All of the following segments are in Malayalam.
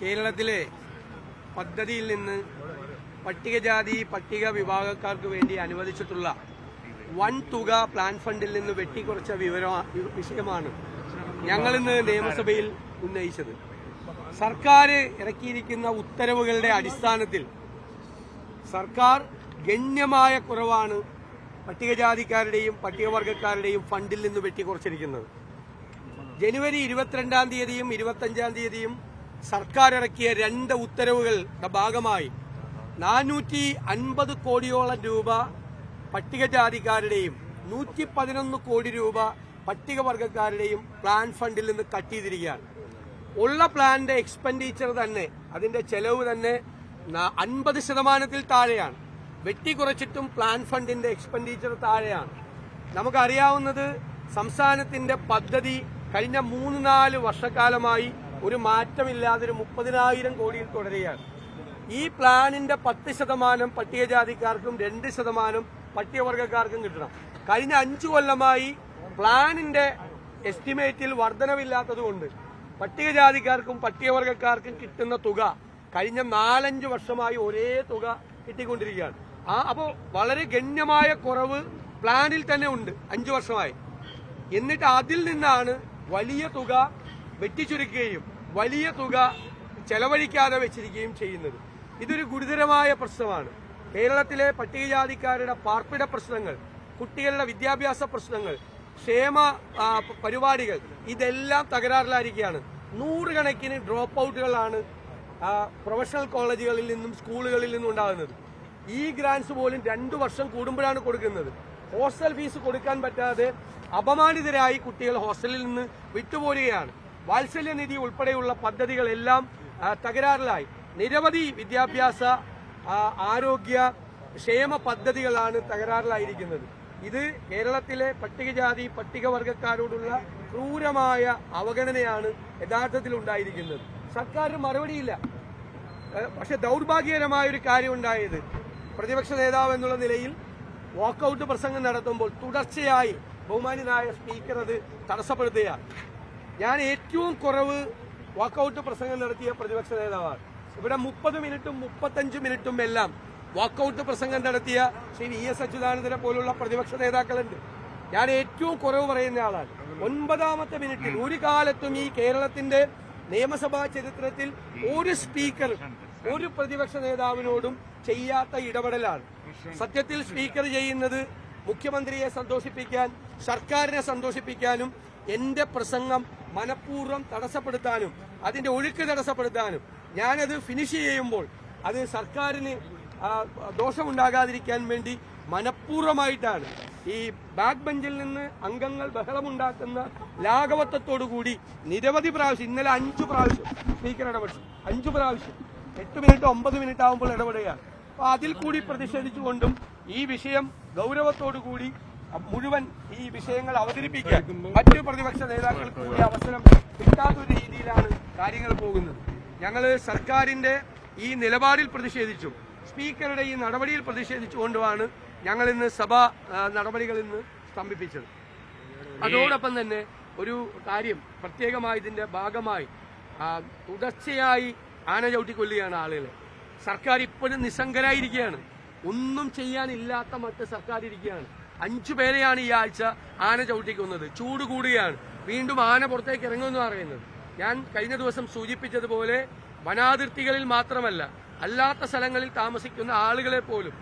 കേരളത്തിലെ പദ്ധതിയിൽ നിന്ന് പട്ടികജാതി പട്ടിക വിഭാഗക്കാർക്ക് വേണ്ടി അനുവദിച്ചിട്ടുള്ള വൻ തുക പ്ലാൻ ഫണ്ടിൽ നിന്ന് വെട്ടിക്കുറച്ച വിവര വിഷയമാണ് ഞങ്ങളിന്ന് നിയമസഭയിൽ ഉന്നയിച്ചത്. സർക്കാർ ഇറക്കിയിരിക്കുന്ന ഉത്തരവുകളുടെ അടിസ്ഥാനത്തിൽ സർക്കാർ ഗണ്യമായ കുറവാണ് പട്ടികജാതിക്കാരുടെയും പട്ടികവർഗക്കാരുടെയും ഫണ്ടിൽ നിന്ന് വെട്ടിക്കുറച്ചിരിക്കുന്നത്. ജനുവരി ഇരുപത്തിരണ്ടാം തീയതിയും ഇരുപത്തഞ്ചാം തീയതിയും സർക്കാർ ഇറക്കിയ രണ്ട് ഉത്തരവുകളുടെ ഭാഗമായി. നാനൂറ്റി അൻപത് കോടിയോളം രൂപ പട്ടികജാതിക്കാരുടെയും നൂറ്റി പതിനൊന്ന് കോടി രൂപ പട്ടികവർഗക്കാരുടെയും പ്ലാൻ ഫണ്ടിൽ നിന്ന് കട്ട് ചെയ്തിരിക്കുകയാണ്. ഉള്ള പ്ലാന്റെ എക്സ്പെൻഡിച്ചർ തന്നെ അതിന്റെ ചെലവ് തന്നെ അൻപത് ശതമാനത്തിൽ താഴെയാണ്. വെട്ടിക്കുറച്ചിട്ടും പ്ലാൻ ഫണ്ടിന്റെ എക്സ്പെൻഡിച്ചർ താഴെയാണ്. നമുക്കറിയാവുന്നത് സംസ്ഥാനത്തിന്റെ പദ്ധതി കഴിഞ്ഞ മൂന്ന് നാല് വർഷക്കാലമായി ഒരു മാറ്റമില്ലാതെ ഒരു മുപ്പതിനായിരം കോടിയിൽ തുടരുകയാണ്. ഈ പ്ലാനിന്റെ പത്ത് ശതമാനം പട്ടികജാതിക്കാർക്കും രണ്ട് ശതമാനം പട്ടികവർഗക്കാർക്കും കിട്ടണം. കഴിഞ്ഞ അഞ്ചു കൊല്ലമായി പ്ലാനിന്റെ എസ്റ്റിമേറ്റിൽ വർധനവില്ലാത്തതുകൊണ്ട് പട്ടികജാതിക്കാർക്കും പട്ടികവർഗക്കാർക്കും കിട്ടുന്ന തുക കഴിഞ്ഞ നാലഞ്ച് വർഷമായി ഒരേ തുക കിട്ടിക്കൊണ്ടിരിക്കുകയാണ്. ആ അപ്പോൾ വളരെ ഗണ്യമായ കുറവ് പ്ലാനിൽ തന്നെ ഉണ്ട് അഞ്ചു വർഷമായി. എന്നിട്ട് അതിൽ നിന്നാണ് വലിയ തുക വെട്ടിച്ചുരുക്കുകയും വലിയ തുക ചെലവഴിക്കാതെ വെച്ചിരിക്കുകയും ചെയ്യുന്നത്. ഇതൊരു ഗുരുതരമായ പ്രശ്നമാണ്. കേരളത്തിലെ പട്ടികജാതിക്കാരുടെ പാർപ്പിട പ്രശ്നങ്ങൾ കുട്ടികളുടെ വിദ്യാഭ്യാസ പ്രശ്നങ്ങൾ ക്ഷേമ പരിപാടികൾ ഇതെല്ലാം തകരാറിലായിരിക്കുകയാണ്. നൂറുകണക്കിന് ഡ്രോപ്പ് ഔട്ടുകളാണ് പ്രൊഫഷണൽ കോളേജുകളിൽ നിന്നും സ്കൂളുകളിൽ നിന്നും ഉണ്ടാകുന്നത്. ഈ ഗ്രാൻസ് പോലും രണ്ടു വർഷം കൂടുമ്പോഴാണ് കൊടുക്കുന്നത്. ഹോസ്റ്റൽ ഫീസ് കൊടുക്കാൻ പറ്റാതെ അപമാനിതരായി കുട്ടികൾ ഹോസ്റ്റലിൽ നിന്ന് വിട്ടുപോരുകയാണ്. വാത്സല്യനിധി ഉൾപ്പെടെയുള്ള പദ്ധതികളെല്ലാം തകരാറിലായി. നിരവധി വിദ്യാഭ്യാസ ആരോഗ്യ ക്ഷേമ പദ്ധതികളാണ് തകരാറിലായിരിക്കുന്നത്. ഇത് കേരളത്തിലെ പട്ടികജാതി പട്ടികവർഗക്കാരോടുള്ള ക്രൂരമായ അവഗണനയാണ് യഥാർത്ഥത്തിൽ ഉണ്ടായിരിക്കുന്നത്. സർക്കാരിന് മറുപടിയില്ല. പക്ഷെ ദൗർഭാഗ്യകരമായ ഒരു കാര്യം ഉണ്ടായത് പ്രതിപക്ഷ നേതാവ് എന്നുള്ള നിലയിൽ വാക്കൌട്ട് പ്രസംഗം നടത്തുമ്പോൾ തുടർച്ചയായി ബഹുമാന്യനായ സ്പീക്കർ അത് തടസ്സപ്പെടുത്തുകയാണ്. ഞാൻ ഏറ്റവും കുറവ് വാക്കൌട്ട് പ്രസംഗം നടത്തിയ പ്രതിപക്ഷ നേതാവാണ്. ഇവിടെ മുപ്പത് മിനിറ്റും മുപ്പത്തഞ്ച് മിനിറ്റും എല്ലാം വാക്കൌട്ട് പ്രസംഗം നടത്തിയ ശ്രീ വി എസ് അച്യുതാനന്ദനെ പോലുള്ള പ്രതിപക്ഷ നേതാക്കളുണ്ട്. ഞാൻ ഏറ്റവും കുറവ് പറയുന്ന ആളാണ്. ഒൻപതാമത്തെ മിനിറ്റിൽ ഒരു കാലത്തും ഈ കേരളത്തിന്റെ നിയമസഭാ ചരിത്രത്തിൽ ഒരു സ്പീക്കർ ഒരു പ്രതിപക്ഷ നേതാവിനോടും ചെയ്യാത്ത ഇടപെടലാണ്. സത്യത്തിൽ സ്പീക്കർ ചെയ്യുന്നത് മുഖ്യമന്ത്രിയെ സന്തോഷിപ്പിക്കാൻ സർക്കാരിനെ സന്തോഷിപ്പിക്കാനും എന്റെ പ്രസംഗം മനഃപൂർവം തടസ്സപ്പെടുത്താനും അതിന്റെ ഒഴുക്ക് തടസ്സപ്പെടുത്താനും ഞാനത് ഫിനിഷ് ചെയ്യുമ്പോൾ അത് സർക്കാരിന് ദോഷമുണ്ടാകാതിരിക്കാൻ വേണ്ടി മനഃപൂർവമായിട്ടാണ്. ഈ ബാക്ക് ബെഞ്ചിൽ നിന്ന് അംഗങ്ങൾ ബഹളമുണ്ടാക്കുന്ന ലാഘവത്വത്തോടുകൂടി നിരവധി പ്രാവശ്യം ഇന്നലെ അഞ്ചു പ്രാവശ്യം സ്പീക്കർ ഇടപെട്ടു. അഞ്ചു പ്രാവശ്യം. എട്ട് മിനിറ്റ് ഒമ്പത് മിനിറ്റ് ആകുമ്പോൾ ഇടപെടുകയാണ്. അപ്പൊ അതിൽ കൂടി പ്രതിഷേധിച്ചുകൊണ്ടും ഈ വിഷയം ഗൗരവത്തോടു കൂടി മുഴുവൻ ഈ വിഷയങ്ങൾ അവതരിപ്പിക്കാൻ മറ്റു പ്രതിപക്ഷ നേതാക്കൾക്ക് കൂടി അവസരം കിട്ടാത്തൊരു രീതിയിലാണ് കാര്യങ്ങൾ പോകുന്നത്. ഞങ്ങൾ സർക്കാരിന്റെ ഈ നിലപാടിൽ പ്രതിഷേധിച്ചും. സ്പീക്കറുടെ ഈ നടപടിയിൽ പ്രതിഷേധിച്ചുകൊണ്ടുമാണ് ഞങ്ങൾ ഇന്ന് സഭാ നടപടികൾ ഇന്ന് സ്തംഭിപ്പിച്ചത്. അതോടൊപ്പം തന്നെ ഒരു കാര്യം പ്രത്യേകമായി ഇതിന്റെ ഭാഗമായി തുടർച്ചയായി ആന ചവിട്ടിക്കൊല്ലുകയാണ് ആളുകളെ. സർക്കാർ ഇപ്പോഴും നിസ്സംഗരായിരിക്കുകയാണ്. ഒന്നും ചെയ്യാനില്ലാത്ത മറ്റ് സർക്കാർ ഇരിക്കുകയാണ് അഞ്ചു പേരെയാണ് ഈ ആഴ്ച ആന ചവിട്ടിക്കുന്നത്. ചൂട് കൂടുകയാണ്. വീണ്ടും ആന പുറത്തേക്ക് ഇറങ്ങുമെന്ന് പറയുന്നത്. ഞാൻ കഴിഞ്ഞ ദിവസം സൂചിപ്പിച്ചതുപോലെ വനാതിർത്തികളിൽ മാത്രമല്ല അല്ലാത്ത സ്ഥലങ്ങളിൽ താമസിക്കുന്ന ആളുകളെ പോലും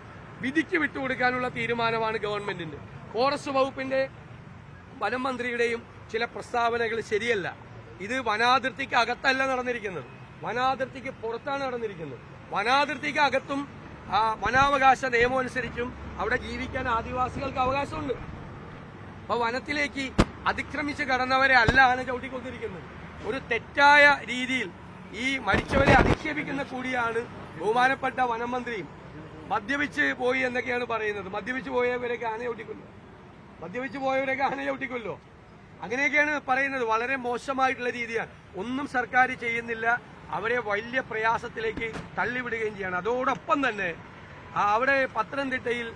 വിധിക്ക് വിട്ടുകൊടുക്കാനുള്ള തീരുമാനമാണ് ഗവൺമെന്റിന്റെ. ഫോറസ്റ്റ് വകുപ്പിന്റെ വനം മന്ത്രിയുടെയും ചില പ്രസ്താവനകൾ ശരിയല്ല. ഇത് വനാതിർത്തിക്ക് അകത്തല്ല നടന്നിരിക്കുന്നത്. വനാതിർത്തിക്ക് പുറത്താണ് നടന്നിരിക്കുന്നത്. വനാതിർത്തിക്ക് അകത്തും വനാവകാശ നിയമം അനുസരിച്ചും അവിടെ ജീവിക്കാൻ ആദിവാസികൾക്ക് അവകാശമുണ്ട്. അപ്പൊ വനത്തിലേക്ക് അതിക്രമിച്ച് കടന്നവരെ അല്ല ആന ചവിട്ടിക്കൊണ്ടിരിക്കുന്നത്. ഒരു തെറ്റായ രീതിയിൽ ഈ മരിച്ചവരെ അധിക്ഷേപിക്കുന്ന കൂടിയാണ് ബഹുമാനപ്പെട്ട വനം മന്ത്രിയും മദ്യപിച്ച് പോയി എന്നൊക്കെയാണ് പറയുന്നത്. മദ്യപിച്ച് പോയവരൊക്കെ ആന ചവിട്ടിക്കൊല്ലോ മദ്യപിച്ച് പോയവരൊക്കെ ആന ചവിട്ടിക്കൊല്ലോ അങ്ങനെയൊക്കെയാണ് പറയുന്നത്. വളരെ മോശമായിട്ടുള്ള രീതിയാണ്. ഒന്നും സർക്കാർ ചെയ്യുന്നില്ല. അവരെ വലിയ പ്രയാസത്തിലേക്ക് തള്ളിവിടുകയും ചെയ്യാണ്. അതോടൊപ്പം തന്നെ അവിടെ പത്തനംതിട്ടയിൽ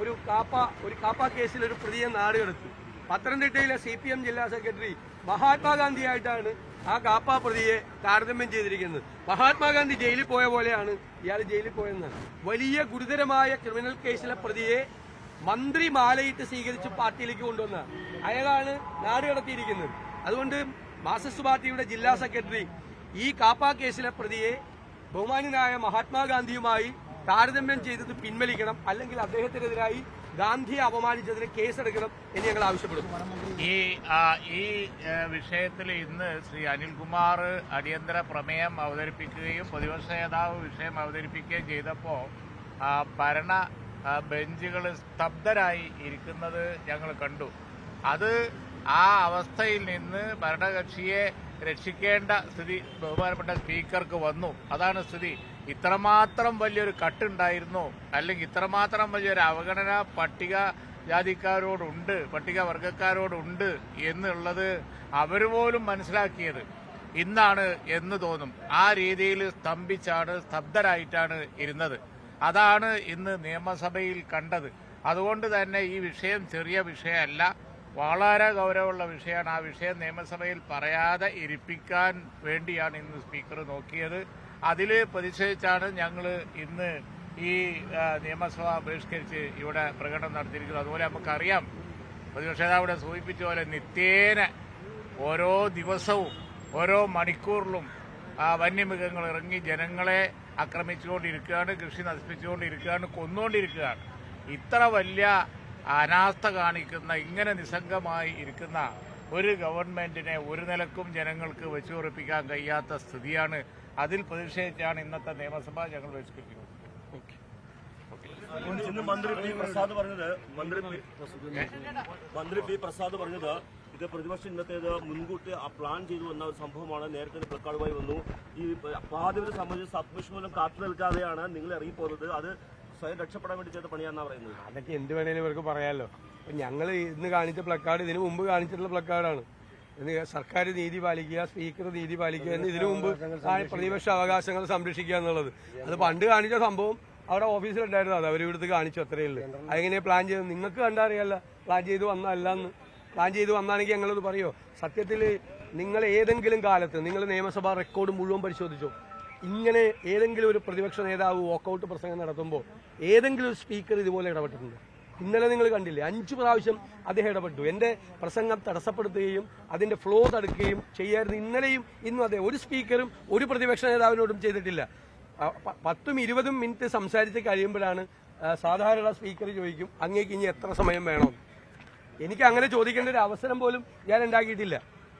ഒരു കാപ്പ ഒരു കാപ്പ കേസിൽ ഒരു പ്രതിയെ നാടുകടത്തി. പത്തനംതിട്ടയിലെ സി പി എം ജില്ലാ സെക്രട്ടറി മഹാത്മാഗാന്ധിയായിട്ടാണ് ആ കാപ്പ പ്രതിയെ താരതമ്യം ചെയ്തിരിക്കുന്നത്. മഹാത്മാഗാന്ധി ജയിലിൽ പോയ പോലെയാണ് ഇയാൾ ജയിലിൽ പോയെന്ന്. വലിയ ഗുരുതരമായ ക്രിമിനൽ കേസിലെ പ്രതിയെ മന്ത്രി മാലയിട്ട് സ്വീകരിച്ച് പാർട്ടിയിലേക്ക് കൊണ്ടുവന്ന അയാളാണ് നാട് കടത്തിയിരിക്കുന്നത് അതുകൊണ്ട് മാർസിസ്റ്റ് പാർട്ടിയുടെ ജില്ലാ സെക്രട്ടറി ഈ കാപ്പ കേസിലെ പ്രതിയെ ബഹുമാനനായ മഹാത്മാഗാന്ധിയുമായി താരതമ്യം ചെയ്തത് പിൻവലിക്കണം അല്ലെങ്കിൽ അദ്ദേഹത്തിനെതിരായി ഗാന്ധിയെ അപമാനിച്ചതിന് കേസെടുക്കണം എന്ന് ഞങ്ങൾ ആവശ്യപ്പെടുന്നു. ഈ ഈ വിഷയത്തിൽ ഇന്ന് ശ്രീ അനിൽകുമാർ അടിയന്തര പ്രമേയം അവതരിപ്പിക്കുകയും പ്രതിപക്ഷ നേതാവ് വിഷയം അവതരിപ്പിക്കുകയും ചെയ്തപ്പോൾ ഭരണ ബെഞ്ചുകൾ സ്തബ്ധരായി ഇരിക്കുന്നത് ഞങ്ങൾ കണ്ടു. അത് ആ അവസ്ഥയിൽ നിന്ന് ഭരണകക്ഷിയെ രക്ഷിക്കേണ്ട സ്ഥിതി ബഹുമാനപ്പെട്ട സ്പീക്കർക്ക് വന്നു. അതാണ് സ്ഥിതി. ഇത്രമാത്രം വലിയൊരു കട്ടുണ്ടായിരുന്നോ. അല്ലെങ്കിൽ ഇത്രമാത്രം വലിയൊരു അവഗണന പട്ടിക ജാതിക്കാരോടുണ്ട് പട്ടികവർഗക്കാരോടുണ്ട് എന്നുള്ളത് അവർ പോലും മനസ്സിലാക്കിയത് ഇന്നാണ് എന്ന് തോന്നും. ആ രീതിയിൽ സ്തംഭിച്ചാണ് സ്തബ്ധരായിട്ടാണ് ഇരുന്നത്. അതാണ് ഇന്ന് നിയമസഭയിൽ കണ്ടത്. അതുകൊണ്ട് തന്നെ ഈ വിഷയം ചെറിയ വിഷയമല്ല. വളരെ ഗൗരവമുള്ള വിഷയമാണ്. ആ വിഷയം നിയമസഭയിൽ പറയാതെ ഇരിപ്പിക്കാൻ വേണ്ടിയാണ് ഇന്ന് സ്പീക്കർ നോക്കിയത്. അതിൽ പ്രതിഷേധിച്ചാണ് ഞങ്ങൾ ഇന്ന് ഈ നിയമസഭ ബഹിഷ്കരിച്ച് ഇവിടെ പ്രകടനം നടത്തിയിരിക്കുന്നത്. അതുപോലെ നമുക്കറിയാം പ്രതിപക്ഷ നേതാവ് ഇവിടെ സൂചിപ്പിച്ച പോലെ നിത്യേന ഓരോ ദിവസവും ഓരോ മണിക്കൂറിലും വന്യമൃഗങ്ങൾ ഇറങ്ങി ജനങ്ങളെ ആക്രമിച്ചുകൊണ്ടിരിക്കുകയാണ് കൃഷി നശിപ്പിച്ചുകൊണ്ടിരിക്കുകയാണ് കൊന്നുകൊണ്ടിരിക്കുകയാണ്. ഇത്ര വലിയ അനാസ്ഥ കാണിക്കുന്ന ഇങ്ങനെ നിസ്സംഗമായി ഇരിക്കുന്ന ഒരു ഗവൺമെന്റിനെ ഒരു നിലക്കും ജനങ്ങൾക്ക് വെച്ചുറപ്പിക്കാൻ കഴിയാത്ത സ്ഥിതിയാണ് അതിൽ പ്രതിഷേധിച്ചാണ് ഇന്നത്തെ നിയമസഭ ഞങ്ങൾ ബഹിഷ്കരിക്കുന്നത് ഇന്ന് മന്ത്രി പി പ്രസാദ് പറഞ്ഞത് മന്ത്രി പി- മന്ത്രി പി പ്രസാദ് പറഞ്ഞത് ഇത് പ്രതിപക്ഷം ഇന്നത്തേത് മുൻകൂട്ടി ആ പ്ലാൻ ചെയ്തു വന്ന ഒരു സംഭവമാണ്. നേരത്തെ പ്ലക്കാർഡുമായി വന്നു. ഈ പാതിവരെ സംബന്ധിച്ച് സബ്മിഷൻ മൂലം കാത്തു നിൽക്കാതെയാണ് നിങ്ങൾ ഇറങ്ങിപ്പോകുന്നത്. അത് സ്വയം രക്ഷപ്പെടാൻ വേണ്ടി ചെയ്ത പണിയാന്നാ പറയുന്നത്. അതൊക്കെ എന്ത് വേണേലും ഇവർക്ക് പറയാലോ. ഞങ്ങൾ ഇന്ന് കാണിച്ച പ്ലക്കാർഡ് ഇതിനു മുമ്പ് കാണിച്ചിട്ടുള്ള പ്ലക്കാർഡാണ്. സർക്കാർ നീതി പാലിക്കുക സ്പീക്കർ നീതി പാലിക്കുക എന്ന് ഇതിനു മുമ്പ് പ്രതിപക്ഷ അവകാശങ്ങൾ സംരക്ഷിക്കുക എന്നുള്ളത്. അത് പണ്ട് കാണിച്ച സംഭവം അവിടെ ഓഫീസിലുണ്ടായിരുന്നു അത് അവരിവിടുത്ത് കാണിച്ചു അത്രയേ ഉള്ളൂ. അതെങ്ങനെ പ്ലാൻ ചെയ്തു? നിങ്ങൾക്ക് കണ്ടറിയാല്ല പ്ലാൻ ചെയ്ത് വന്നല്ലെന്ന് പ്ലാൻ ചെയ്ത് വന്നാണെങ്കിൽ ഞങ്ങളത് പറയോ? സത്യത്തിൽ നിങ്ങൾ ഏതെങ്കിലും കാലത്ത് നിങ്ങൾ നിയമസഭാ റെക്കോർഡ് മുഴുവൻ പരിശോധിച്ചോ? ഇങ്ങനെ ഏതെങ്കിലും ഒരു പ്രതിപക്ഷ നേതാവ് വാക്കൌട്ട് പ്രസംഗം നടത്തുമ്പോൾ ഏതെങ്കിലും സ്പീക്കർ ഇതുപോലെ ഇടപെട്ടിട്ടുണ്ട്? ഇന്നലെ നിങ്ങൾ കണ്ടില്ലേ? അഞ്ചു പ്രാവശ്യം അദ്ദേഹം ഇടപെട്ടു. എന്റെ പ്രസംഗം തടസ്സപ്പെടുത്തുകയും അതിന്റെ ഫ്ലോ തടുക്കുകയും ചെയ്യായിരുന്നു. ഇന്നലെയും ഇന്നും അതെ ഒരു സ്പീക്കറും ഒരു പ്രതിപക്ഷ നേതാവിനോടും ചെയ്തിട്ടില്ല. പത്തും ഇരുപതും മിനിറ്റ് സംസാരിച്ച് കഴിയുമ്പോഴാണ് സാധാരണ സ്പീക്കർ ചോദിക്കും അങ്ങേക്ക് ഇനി എത്ര സമയം വേണം? എനിക്ക് അങ്ങനെ ചോദിക്കേണ്ട ഒരു അവസരം പോലും ഞാൻ ഉണ്ടാക്കിയിട്ടില്ല.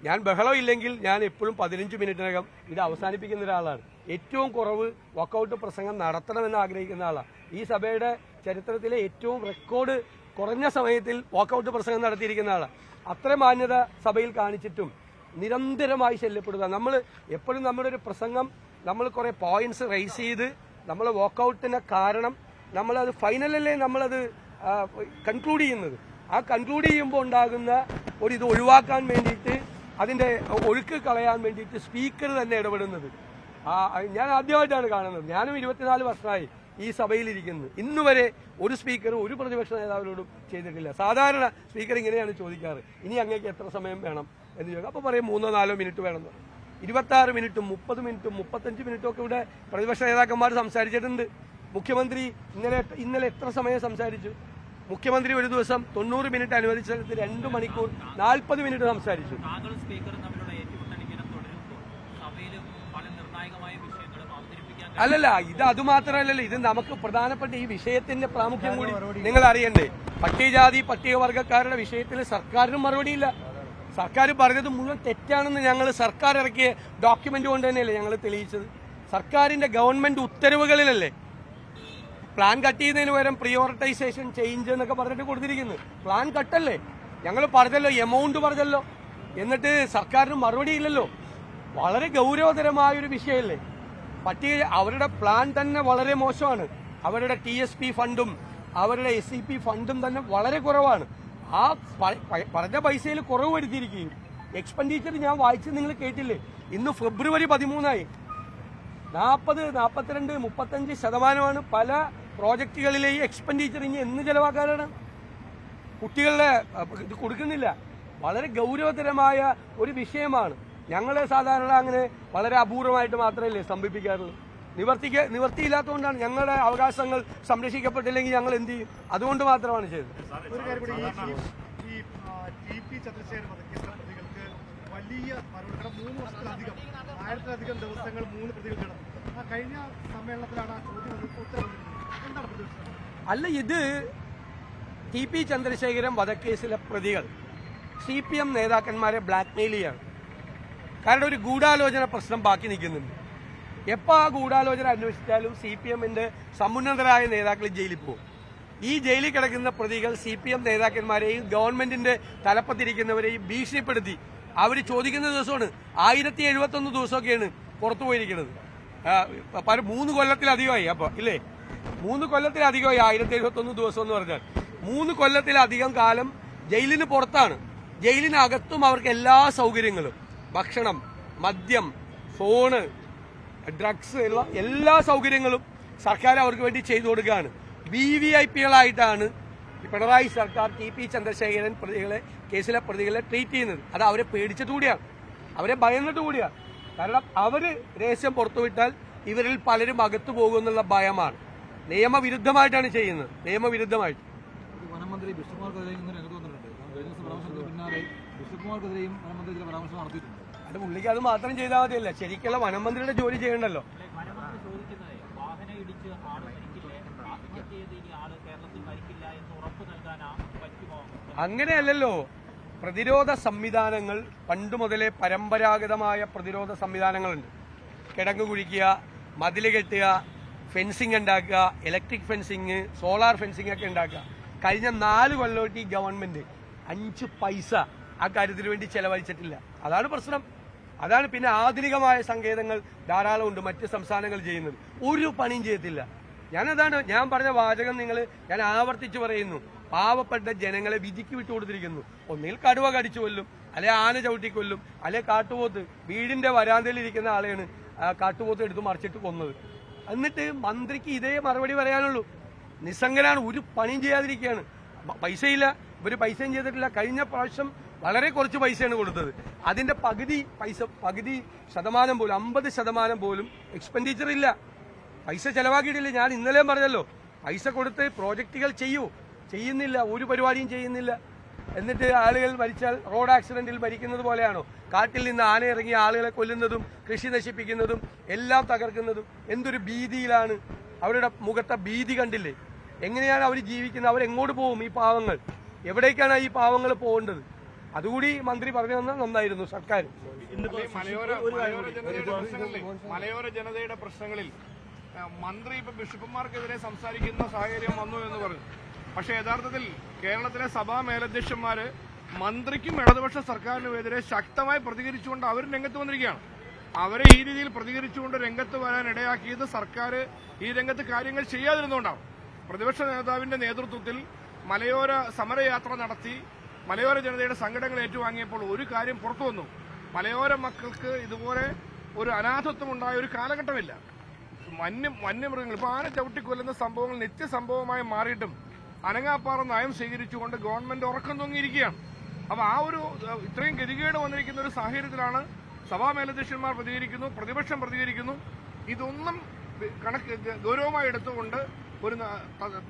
ഞാൻ ബഹളം ഇല്ലെങ്കിൽ ഞാൻ എപ്പോഴും പതിനഞ്ച് മിനിറ്റിനകം ഇത് അവസാനിപ്പിക്കുന്ന ഒരാളാണ്. ഏറ്റവും കുറവ് വർക്കൗട്ട് പ്രസംഗം നടത്തണമെന്ന് ആഗ്രഹിക്കുന്ന ആളാണ് ഈ സഭയുടെ ചരിത്രത്തിലെ ഏറ്റവും റെക്കോർഡ് കുറഞ്ഞ സമയത്തിൽ വാക്കൗട്ട് പ്രസംഗം നടത്തിയിരിക്കുന്ന ആളാണ് അത്ര മാന്യത സഭയിൽ കാണിച്ചിട്ടും നിരന്തരമായി ശല്യപ്പെടുക. നമ്മൾ എപ്പോഴും നമ്മുടെ ഒരു പ്രസംഗം നമ്മൾ കുറേ പോയിന്റ്സ് റൈസ് ചെയ്ത് നമ്മൾ വാക്കൗട്ടിന് കാരണം നമ്മളത് ഫൈനലല്ലേ നമ്മളത് കൺക്ലൂഡ് ചെയ്യുന്നത്. ആ കൺക്ലൂഡ് ചെയ്യുമ്പോൾ ഉണ്ടാകുന്ന ഒരു ഇത് ഒഴിവാക്കാൻ വേണ്ടിയിട്ട് അതിന്റെ ഒഴുക്ക് കളയാൻ വേണ്ടിയിട്ട് സ്പീക്കർ തന്നെ ഇടപെടുന്നത്. ആ ഞാൻ ആദ്യമായിട്ടാണ് കാണുന്നത്. ഞാനും ഇരുപത്തിനാല് വർഷമായി ഈ സഭയിലിരിക്കുന്നത് ഇന്ന് വരെ ഒരു സ്പീക്കറും ഒരു പ്രതിപക്ഷ നേതാവിനോടും ചെയ്തിട്ടില്ല. സാധാരണ സ്പീക്കർ ഇങ്ങനെയാണ് ചോദിക്കാറ്. ഇനി അങ്ങേക്ക് എത്ര സമയം വേണം എന്ന് ചോദിക്കുക അപ്പോൾ പറയും മൂന്നോ നാലോ മിനിറ്റ് വേണം. ഇരുപത്തി മിനിറ്റും മുപ്പത് മിനിറ്റും മുപ്പത്തഞ്ച് മിനിറ്റും ഒക്കെ ഇവിടെ പ്രതിപക്ഷ നേതാക്കന്മാർ സംസാരിച്ചിട്ടുണ്ട്. മുഖ്യമന്ത്രി ഇന്നലെ ഇന്നലെ എത്ര സമയം സംസാരിച്ചു? മുഖ്യമന്ത്രി ഒരു ദിവസം തൊണ്ണൂറ് മിനിറ്റ് അനുവദിച്ചെടുത്ത് രണ്ട് മണിക്കൂർ നാൽപ്പത് മിനിറ്റ് സംസാരിച്ചു താങ്കളും സ്പീക്കറും തമ്മിലുള്ള ഏറ്റുമുട്ടലിങ്ങനെ തുടരുമ്പോൾ സഭയിൽ പല നിർണായകമായ വിഷയങ്ങളും അവതരിപ്പിക്കാൻ അല്ലല്ല ഇത് അതുമാത്രമല്ലല്ലോ ഇത് നമുക്ക് പ്രധാനപ്പെട്ട ഈ വിഷയത്തിന്റെ പ്രാമുഖ്യം കൂടി നിങ്ങൾ അറിയണ്ടേ? പട്ടികജാതി പട്ടികവർഗക്കാരുടെ വിഷയത്തിൽ സർക്കാരിനും മറുപടിയില്ല. സർക്കാർ പറഞ്ഞത് മുഴുവൻ തെറ്റാണെന്ന് ഞങ്ങൾ സർക്കാർ ഇറക്കിയ ഡോക്യുമെന്റ് കൊണ്ട് തന്നെയല്ലേ ഞങ്ങൾ തെളിയിച്ചത്. സർക്കാരിന്റെ ഗവൺമെന്റ് ഉത്തരവുകളിലല്ലേ? പ്ലാൻ കട്ട് ചെയ്യുന്നതിന് പകരം പ്രിയോറിറ്റൈസേഷൻ ചേഞ്ച് എന്നൊക്കെ പറഞ്ഞിട്ട് കൊടുത്തിരിക്കുന്നു. പ്ലാൻ കട്ടല്ലേ? ഞങ്ങൾ പറഞ്ഞല്ലോ എമൗണ്ട് പറഞ്ഞല്ലോ. എന്നിട്ട് സർക്കാരിന് മറുപടി ഇല്ലല്ലോ. വളരെ ഗൗരവതരമായ ഒരു വിഷയമല്ലേ? പട്ടിക അവരുടെ പ്ലാൻ തന്നെ വളരെ മോശമാണ്. അവരുടെ ടി എസ് പി ഫണ്ടും അവരുടെ എസ് സി പി ഫണ്ടും തന്നെ വളരെ കുറവാണ്. ആ പറഞ്ഞ പൈസയിൽ കുറവ് വരുത്തിയിരിക്കുകയും. എക്സ്പെൻഡിച്ചർ ഞാൻ വായിച്ചത് നിങ്ങൾ കേട്ടില്ലേ? ഇന്ന് ഫെബ്രുവരി പതിമൂന്നായി. നാൽപ്പത് നാൽപ്പത്തിരണ്ട് മുപ്പത്തഞ്ച് ശതമാനമാണ് പല പ്രോജക്റ്റുകളിലെയും എക്സ്പെൻഡിച്ചർ ഇനി എന്ന് ചെലവാക്കാനാണ്. കുട്ടികളുടെ ഇത് കൊടുക്കുന്നില്ല. വളരെ ഗൗരവതരമായ ഒരു വിഷയമാണ്. ഞങ്ങൾ സാധാരണ അങ്ങനെ വളരെ അപൂർവമായിട്ട് മാത്രമല്ലേ സ്തംഭിപ്പിക്കാറുള്ളൂ. നിവർത്തിക്ക നിവർത്തിയില്ലാത്തതുകൊണ്ടാണ് ഞങ്ങളുടെ അവകാശങ്ങൾ സംരക്ഷിക്കപ്പെട്ടില്ലെങ്കിൽ ഞങ്ങൾ എന്ത് ചെയ്യും? അതുകൊണ്ട് മാത്രമാണ് ചെയ്തത്. ഒരു കാര്യം കൂടി ഈ ഈ ആ, ടി പി ചന്ദ്രശേഖരൻ വധക്കേസിലെ പ്രതികൾക്ക് വലിയ മൂന്ന് വർഷത്തിലധികം ആയിരത്തിലധികം ദിവസങ്ങൾ മൂന്ന് പ്രതികൾ കിടന്നു ആ കഴിഞ്ഞ സമ്മേളനത്തിലാണ് ആ ചോദ്യം. എന്താണ് പ്രതിപക്ഷം അല്ല ഇത് ടി പി ചന്ദ്രശേഖരൻ വധക്കേസിലെ പ്രതികൾ. സി പി എം നേതാക്കന്മാരെ ബ്ലാക്ക്മെയിൽ ചെയ്യാണ്. കാരണം ഒരു ഗൂഢാലോചന പ്രശ്നം ബാക്കി നിൽക്കുന്നുണ്ട്. എപ്പോൾ ആ ഗൂഢാലോചന അന്വേഷിച്ചാലും സി പി എമ്മിന്റെ സമുന്നതരായ നേതാക്കൾ ജയിലിൽ പോകും. ഈ ജയിലിൽ കിടക്കുന്ന പ്രതികൾ സി പി എം നേതാക്കന്മാരെയും ഗവൺമെന്റിന്റെ തലപ്പത്തിരിക്കുന്നവരെയും ഭീഷണിപ്പെടുത്തി അവർ ചോദിക്കുന്ന ദിവസമാണ്. ആയിരത്തി എഴുപത്തി ഒന്ന് ദിവസമൊക്കെയാണ് പുറത്തു പോയിരിക്കുന്നത്. പല മൂന്ന് കൊല്ലത്തിലധികമായി. അപ്പൊ ഇല്ലേ? മൂന്ന് കൊല്ലത്തിലധികമായി ആയിരത്തി എഴുപത്തി ഒന്ന് ദിവസം എന്ന് പറഞ്ഞാൽ മൂന്ന് കൊല്ലത്തിലധികം കാലം ജയിലിന് പുറത്താണ്. ജയിലിനകത്തും അവർക്ക് എല്ലാ സൗകര്യങ്ങളും. ഭക്ഷണം മദ്യം ഫോണ് ഡ്രഗ്സ് ഉള്ള എല്ലാ സൗകര്യങ്ങളും സർക്കാർ അവർക്ക് വേണ്ടി ചെയ്തു കൊടുക്കുകയാണ്. വി വി ഐ പികളായിട്ടാണ് പിണറായി സർക്കാർ ടി പി ചന്ദ്രശേഖരൻ പ്രതികളെ കേസിലെ പ്രതികളെ ട്രീറ്റ് ചെയ്യുന്നത്. അത് അവരെ പേടിച്ചിട്ട് കൂടിയാണ്. അവരെ ഭയന്നിട്ട് കൂടിയാണ്. കാരണം അവർ രഹസ്യം പുറത്തുവിട്ടാൽ ഇവരിൽ പലരും അകത്തു പോകുമെന്നുള്ള ഭയമാണ്. നിയമവിരുദ്ധമായിട്ടാണ് ചെയ്യുന്നത്. നിയമവിരുദ്ധമായിട്ട്. വനമന്ത്രി ബിഷപ്പുമാർക്കെതിരെ പിന്നാലെ ബിഷപ്പുമാർക്കെതിരെയും വനമന്ത്രി ചില പരാമർശം നടത്തിയിട്ടുണ്ട്. അത് പുള്ളിക്ക് അത് മാത്രം ചെയ്താൽ മതിയല്ല. ശരിക്കുള്ള വനമന്ത്രിയുടെ ജോലി ചെയ്യണ്ടല്ലോ. അങ്ങനെയല്ലല്ലോ. പ്രതിരോധ സംവിധാനങ്ങൾ പണ്ട് മുതലേ പരമ്പരാഗതമായ പ്രതിരോധ സംവിധാനങ്ങളുണ്ട്. കിടങ്ങ് കുഴിക്കുക മതിൽ കെട്ടുക ഫെൻസിങ് ഉണ്ടാക്കുക ഇലക്ട്രിക് ഫെൻസിങ് സോളാർ ഫെൻസിങ് ഒക്കെ ഉണ്ടാക്കുക. കഴിഞ്ഞ നാല് കൊല്ലമായിട്ട് ഈ ഗവൺമെന്റ് അഞ്ച് പൈസ ആ കാര്യത്തിന് വേണ്ടി ചെലവഴിച്ചിട്ടില്ല. അതാണ് പ്രശ്നം. അതാണ് പിന്നെ ആധുനികമായ സങ്കേതങ്ങൾ ധാരാളം ഉണ്ട് മറ്റ് സംസ്ഥാനങ്ങൾ ചെയ്യുന്നത്. ഒരു പണിയും ചെയ്യത്തില്ല ഞാനതാണ് ഞാൻ പറഞ്ഞ വാചകം നിങ്ങൾ ഞാൻ ആവർത്തിച്ചു പറയുന്നു. പാവപ്പെട്ട ജനങ്ങളെ വിധിക്ക് വിട്ടുകൊടുത്തിരിക്കുന്നു ഒന്നിൽ കടുവ കടിച്ചു കൊല്ലും അല്ലെ ആന ചവിട്ടിക്കൊല്ലും അല്ലെ കാട്ടുപോത്ത് വീടിന്റെ വരാന്തയിൽ ഇരിക്കുന്ന ആളെയാണ് കാട്ടുപോത്ത് എടുത്ത് മറിച്ചിട്ട് കൊന്നത്. എന്നിട്ട് മന്ത്രിക്ക് ഇതേ മറുപടി പറയാനുള്ളൂ. നിസ്സംഗനാണ് ഒരു പണിയും ചെയ്യാതിരിക്കുകയാണ്. പൈസയില്ല. ഇവർ പൈസയും ചെയ്തിട്ടില്ല. കഴിഞ്ഞ പ്രാവശ്യം വളരെ കുറച്ച് പൈസയാണ് കൊടുത്തത്. അതിന്റെ പകുതി പൈസ പകുതി ശതമാനം പോലും അമ്പത് ശതമാനം പോലും എക്സ്പെൻഡിച്ചർ ഇല്ല. പൈസ ചെലവാക്കിയിട്ടില്ല. ഞാൻ ഇന്നലെയും പറഞ്ഞല്ലോ പൈസ കൊടുത്ത് പ്രോജക്റ്റുകൾ ചെയ്യൂ. ചെയ്യുന്നില്ല ഒരു പരിപാടിയും ചെയ്യുന്നില്ല. എന്നിട്ട് ആളുകൾ മരിച്ചാൽ റോഡ് ആക്സിഡന്റിൽ മരിക്കുന്നത് പോലെയാണോ? കാട്ടിൽ നിന്ന് ആന ഇറങ്ങി ആളുകളെ കൊല്ലുന്നതും കൃഷി നശിപ്പിക്കുന്നതും എല്ലാം തകർക്കുന്നതും എന്തൊരു ഭീതിയിലാണ്. അവരുടെ മുഖത്തെ ഭീതി കണ്ടില്ലേ? എങ്ങനെയാണ് അവർ ജീവിക്കുന്നത്? അവരെങ്ങോട്ട് പോകും ഈ പാവങ്ങൾ? എവിടേക്കാണ് ഈ പാവങ്ങൾ പോകേണ്ടത്? അതുകൂടി മന്ത്രി പറഞ്ഞു തന്നാൽ നന്നായിരുന്നു സർക്കാർ. മലയോര മലയോര ജനതയുടെ പ്രശ്നങ്ങളിൽ മലയോര ജനതയുടെ പ്രശ്നങ്ങളിൽ ആ, മന്ത്രി ഇപ്പൊ ബിഷപ്പുമാർക്കെതിരെ സംസാരിക്കുന്ന സാഹചര്യം വന്നു എന്ന് പറഞ്ഞു. പക്ഷെ യഥാർത്ഥത്തിൽ കേരളത്തിലെ സഭാ മേലധ്യക്ഷന്മാര് മന്ത്രിക്കും ഇടതുപക്ഷ സർക്കാരിനുമെതിരെ ശക്തമായി പ്രതികരിച്ചുകൊണ്ട് അവർ രംഗത്ത് വന്നിരിക്കുകയാണ്. അവരെ ഈ രീതിയിൽ പ്രതികരിച്ചുകൊണ്ട് രംഗത്ത് വരാൻ ഇടയാക്കിയത് സർക്കാർ ഈ രംഗത്ത് കാര്യങ്ങൾ ചെയ്യാതിരുന്നുകൊണ്ടാണ് പ്രതിപക്ഷ നേതാവിന്റെ നേതൃത്വത്തിൽ മലയോര സമരയാത്ര നടത്തി മലയോര ജനതയുടെ സങ്കടങ്ങൾ ഏറ്റുവാങ്ങിയപ്പോൾ ഒരു കാര്യം പുറത്തു വന്നു. മലയോര മക്കൾക്ക് ഇതുപോലെ ഒരു അനാഥത്വം ഉണ്ടായ ഒരു കാലഘട്ടമില്ല. വന്യ വന്യമൃഗങ്ങൾ ഇപ്പോൾ ആന ചവിട്ടിക്കൊല്ലുന്ന സംഭവങ്ങൾ നിത്യസംഭവമായി മാറിയിട്ടും അനങ്ങാപ്പാറ നയം സ്വീകരിച്ചുകൊണ്ട് ഗവൺമെന്റ് ഉറക്കം തൂങ്ങിയിരിക്കുകയാണ്. അപ്പോൾ ആ ഒരു ഇത്രയും ഗതികേട് വന്നിരിക്കുന്ന ഒരു സാഹചര്യത്തിലാണ് സഭാ മേലധ്യക്ഷന്മാർ പ്രതികരിക്കുന്നു പ്രതിപക്ഷം പ്രതികരിക്കുന്നു. ഇതൊന്നും കണക്ക് ഗൗരവമായി എടുത്തുകൊണ്ട് ഒരു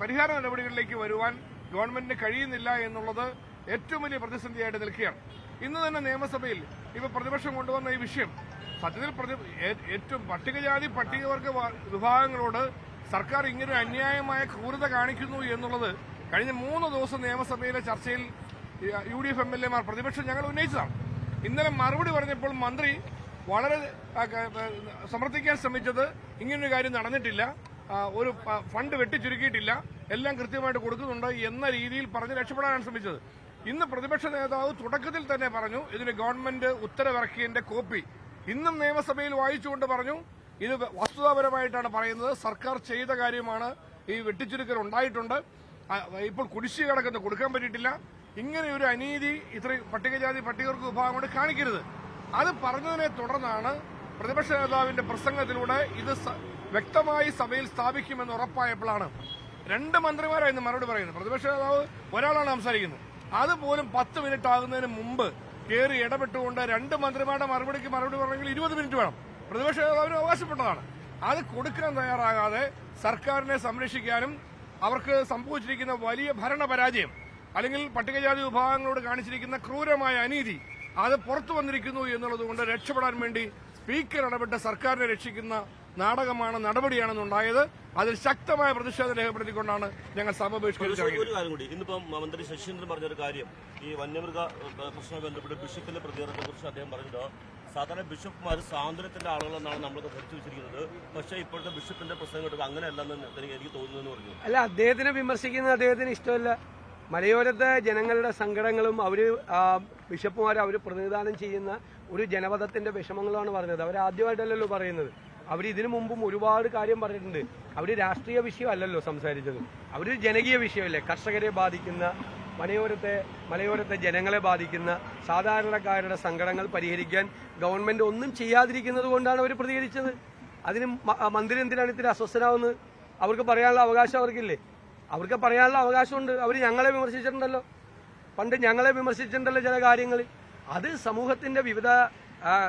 പരിഹാര നടപടികളിലേക്ക് വരുവാൻ ഗവൺമെന്റിന് കഴിയുന്നില്ല എന്നുള്ളത് ഏറ്റവും വലിയ പ്രതിസന്ധിയായിട്ട് നിൽക്കുകയാണ്. ഇന്ന് തന്നെ നിയമസഭയിൽ ഇവ പ്രതിപക്ഷം കൊണ്ടുവന്ന ഈ വിഷയം സത്യത്തിൽ ഏറ്റവും പട്ടികജാതി പട്ടികവർഗ വിഭാഗങ്ങളോട് സർക്കാർ ഇങ്ങനൊരു അന്യായമായ ക്രൂരത കാണിക്കുന്നു എന്നുള്ളത് കഴിഞ്ഞ മൂന്ന് ദിവസം നിയമസഭയിലെ ചർച്ചയിൽ U D F M L എമാർ പ്രതിപക്ഷം ഞങ്ങൾ ഉന്നയിച്ചതാണ്. ഇന്നലെ മറുപടി പറഞ്ഞപ്പോൾ മന്ത്രി വളരെ സമർത്ഥിക്കാൻ ശ്രമിച്ചത് ഇങ്ങനൊരു കാര്യം നടന്നിട്ടില്ല. ഒരു ഫണ്ട് വെട്ടിച്ചുരുക്കിയിട്ടില്ല. എല്ലാം കൃത്യമായിട്ട് കൊടുക്കുന്നുണ്ട് എന്ന രീതിയിൽ പറഞ്ഞ് രക്ഷപ്പെടാനാണ് ശ്രമിച്ചത്. ഇന്ന് പ്രതിപക്ഷ നേതാവ് തുടക്കത്തിൽ തന്നെ പറഞ്ഞു ഇതിന് ഗവൺമെന്റ് ഉത്തരവിറക്കിയതിന്റെ കോപ്പി. ഇന്നും നിയമസഭയിൽ വായിച്ചുകൊണ്ട് പറഞ്ഞു ഇത് വസ്തുതാപരമായിട്ടാണ് പറയുന്നത്. സർക്കാർ ചെയ്ത കാര്യമാണ് ഈ വെട്ടിച്ചുരുക്കൽ ഉണ്ടായിട്ടുണ്ട്. ഇപ്പോൾ കുടിശ്ശിക കിടക്കുന്നു കൊടുക്കാൻ പറ്റിയിട്ടില്ല. ഇങ്ങനെ ഒരു അനീതി ഇത്ര പട്ടികജാതി പട്ടികവർഗ വിഭാഗം കൊണ്ട് കാണിക്കരുത്. അത് പറഞ്ഞതിനെ തുടർന്നാണ് പ്രതിപക്ഷ നേതാവിന്റെ പ്രസംഗത്തിലൂടെ ഇത് വ്യക്തമായി സഭയിൽ സ്ഥാപിക്കുമെന്ന് ഉറപ്പായപ്പോഴാണ്. രണ്ട് മന്ത്രിമാരായിരുന്നു മറുപടി പറയുന്നത്. പ്രതിപക്ഷ നേതാവ് ഒരാളാണ് സംസാരിക്കുന്നത്. അതുപോലും പത്ത് മിനിറ്റ് ആകുന്നതിന് മുമ്പ് കയറി ഇടപെട്ടുകൊണ്ട് രണ്ട് മന്ത്രിമാരുടെ മറുപടിക്ക് മറുപടി പറഞ്ഞെങ്കിൽ ഇരുപത് മിനിറ്റ് വേണം. പ്രതിപക്ഷ നേതാവിന് അവകാശപ്പെട്ടതാണ്. അത് കൊടുക്കാൻ തയ്യാറാകാതെ സർക്കാരിനെ സംരക്ഷിക്കാനും അവർക്ക് സംഭവിച്ചിരിക്കുന്ന വലിയ ഭരണ പരാജയം അല്ലെങ്കിൽ പട്ടികജാതി വിഭാഗങ്ങളോട് കാണിച്ചിരിക്കുന്ന ക്രൂരമായ അനീതി അത് പുറത്തു വന്നിരിക്കുന്നു എന്നുള്ളത് കൊണ്ട് രക്ഷപ്പെടാൻ വേണ്ടി സ്പീക്കർ ഇടപെട്ട് സർക്കാരിനെ രക്ഷിക്കുന്ന നാടകമാണ് നടപടിയാണെന്നുണ്ടായത്. അതിൽ ശക്തമായ പ്രതിഷേധം രേഖപ്പെടുത്തിക്കൊണ്ടാണ് ഞങ്ങൾ സഭ ബഹിഷ്കരിച്ചത്. ഒരു കാര്യം കൂടി. ഇന്നിപ്പം മന്ത്രി ശശീന്ദ്രൻ പറഞ്ഞൊരു കാര്യം. ഈ വന്യമൃഗ പ്രശ്നവുമായി ബന്ധപ്പെട്ട് ബിഷപ്പിന്റെ പ്രതികരണത്തെ കുറിച്ച് അദ്ദേഹം പറഞ്ഞത് സാധാരണ ബിഷപ്പ്മാർ സ്വാതന്ത്ര്യത്തിന്റെ ആളുകളെന്നാണ് നമ്മളൊക്കെ ധരിച്ചു വെച്ചിരിക്കുന്നത്. പക്ഷേ ഇപ്പോഴത്തെ ബിഷപ്പിന്റെ പ്രസംഗം കേട്ടപ്പോൾ അങ്ങനെയല്ലെന്ന് എനിക്ക് എനിക്ക് തോന്നുന്നു പറഞ്ഞു അല്ല അദ്ദേഹത്തിനെ വിമർശിക്കുന്നത് അദ്ദേഹത്തിന് ഇഷ്ടമല്ല. മലയോരത്തെ ജനങ്ങളുടെ സങ്കടങ്ങളും അവർ ആ, ബിഷപ്പുമാർ അവർ പ്രതിനിധാനം ചെയ്യുന്ന ഒരു ജനപഥത്തിന്റെ വിഷമങ്ങളാണ് പറഞ്ഞത്. അവർ ആദ്യമായിട്ടല്ലല്ലോ പറയുന്നത്. അവർ ഇതിനു മുമ്പും ഒരുപാട് കാര്യം പറഞ്ഞിട്ടുണ്ട്. അവർ രാഷ്ട്രീയ വിഷയമല്ലല്ലോ സംസാരിച്ചത്. അവർ ജനകീയ വിഷയമല്ലേ? കർഷകരെ ബാധിക്കുന്ന മലയോരത്തെ മലയോരത്തെ ജനങ്ങളെ ബാധിക്കുന്ന സാധാരണക്കാരുടെ സങ്കടങ്ങൾ പരിഹരിക്കാൻ ഗവൺമെന്റ് ഒന്നും ചെയ്യാതിരിക്കുന്നത് കൊണ്ടാണ് അവർ പ്രതികരിച്ചത്. അതിന് മന്ത്രി എന്തിനാണ് ഇത്തിരി അസ്വസ്ഥനാവുന്നത്? അവർക്ക് പറയാനുള്ള അവകാശം അവർക്കില്ലേ? അവർക്ക് പറയാനുള്ള അവകാശമുണ്ട്. അവർ ഞങ്ങളെ വിമർശിച്ചിട്ടുണ്ടല്ലോ. പണ്ട് ഞങ്ങളെ വിമർശിച്ചിട്ടുണ്ടല്ലോ ചില കാര്യങ്ങൾ അത് സമൂഹത്തിന്റെ വിവിധ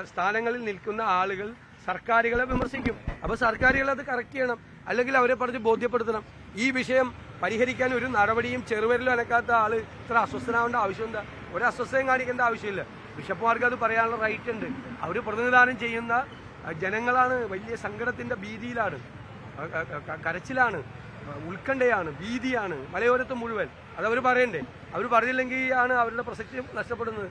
സ്ഥാനങ്ങളിൽ നിൽക്കുന്ന ആളുകൾ സർക്കാരുകളെ വിമർശിക്കും. അപ്പൊ സർക്കാരുകൾ അത് കറക്റ്റ് ചെയ്യണം. അല്ലെങ്കിൽ അവരെ പറഞ്ഞ് ബോധ്യപ്പെടുത്തണം. ഈ വിഷയം പരിഹരിക്കാൻ ഒരു നടപടിയും ചെറുവരിലും അനക്കാത്ത ആൾ ഇത്ര അസ്വസ്ഥനാവേണ്ട ആവശ്യമുണ്ടാ ഒരു അസ്വസ്ഥയും കാണിക്കേണ്ട ആവശ്യമില്ല. ബിഷപ്പുമാർക്ക് അത് പറയാനുള്ള റൈറ്റ് ഉണ്ട്. അവർ പ്രതിനിധാനം ചെയ്യുന്ന ജനങ്ങളാണ്. വലിയ സങ്കടത്തിന്റെ ഭീതിയിലാണ്. കരച്ചിലാണ്. ഉത്കണ്ഠയാണ് ഭീതിയാണ് മലയോരത്ത് മുഴുവൻ. അതവർ പറയണ്ടേ? അവർ പറഞ്ഞില്ലെങ്കിൽ ആണ് അവരുടെ പ്രസക്തി നഷ്ടപ്പെടുന്നത്.